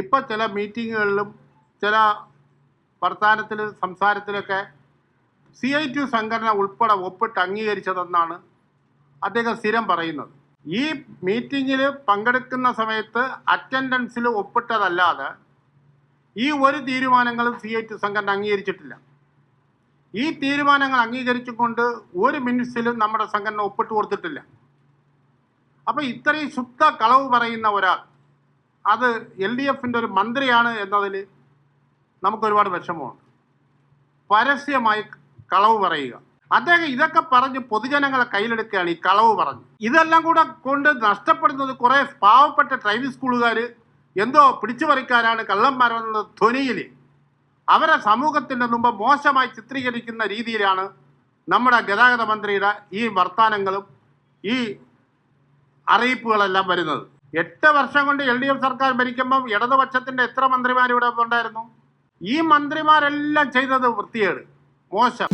ഇപ്പം ചില മീറ്റിങ്ങുകളിലും ചില വർത്തമാനത്തിൽ സംസാരത്തിലൊക്കെ സി ഐ ടി സംഘടന ഉൾപ്പെടെ ഒപ്പിട്ട് അംഗീകരിച്ചതെന്നാണ് അദ്ദേഹം സ്ഥിരം പറയുന്നത്. ഈ മീറ്റിങ്ങിൽ പങ്കെടുക്കുന്ന സമയത്ത് അറ്റൻഡൻസിൽ ഒപ്പിട്ടതല്ലാതെ ഈ ഒരു തീരുമാനങ്ങളും സി ഐ ടി സംഘടന അംഗീകരിച്ചിട്ടില്ല. ഈ തീരുമാനങ്ങൾ അംഗീകരിച്ചുകൊണ്ട് ഒരു മിനിറ്റ്സിലും നമ്മുടെ സംഘടന ഒപ്പിട്ട് കൊടുത്തിട്ടില്ല. അപ്പോൾ ഇത്രയും ശുദ്ധ കളവ് പറയുന്ന ഒരാൾ അത് എൽ ഡി എഫിന്റെ ഒരു മന്ത്രിയാണ് എന്നതിൽ നമുക്കൊരുപാട് വിഷമമുണ്ട്. പരസ്യമായി കളവ് പറയുക. അദ്ദേഹം ഇതൊക്കെ പറഞ്ഞ് പൊതുജനങ്ങളെ കയ്യിലെടുക്കുകയാണ് ഈ കളവ് പറഞ്ഞ്. ഇതെല്ലാം കൂടെ കൊണ്ട് നഷ്ടപ്പെടുന്നത് കുറേ പാവപ്പെട്ട ഡ്രൈവിംഗ് സ്കൂളുകാർ എന്തോ പിടിച്ചുപറിക്കാരാണ് കള്ളന്മാരെന്നുള്ള ധ്വനിയിൽ അവരെ സമൂഹത്തിന്റെ മുമ്പ് മോശമായി ചിത്രീകരിക്കുന്ന രീതിയിലാണ് നമ്മുടെ ഗതാഗത മന്ത്രിയുടെ ഈ വർത്തമാനങ്ങളും ഈ അറിയിപ്പുകളെല്ലാം വരുന്നത്. എട്ട് വർഷം കൊണ്ട് എൽ ഡി എഫ് സർക്കാർ ഭരിക്കുമ്പം ഇടതുപക്ഷത്തിന്റെ എത്ര മന്ത്രിമാർ ഇവിടെ ഉണ്ടായിരുന്നു? ഈ മന്ത്രിമാരെല്ലാം ചെയ്തത് വൃത്തികേട് മോശം.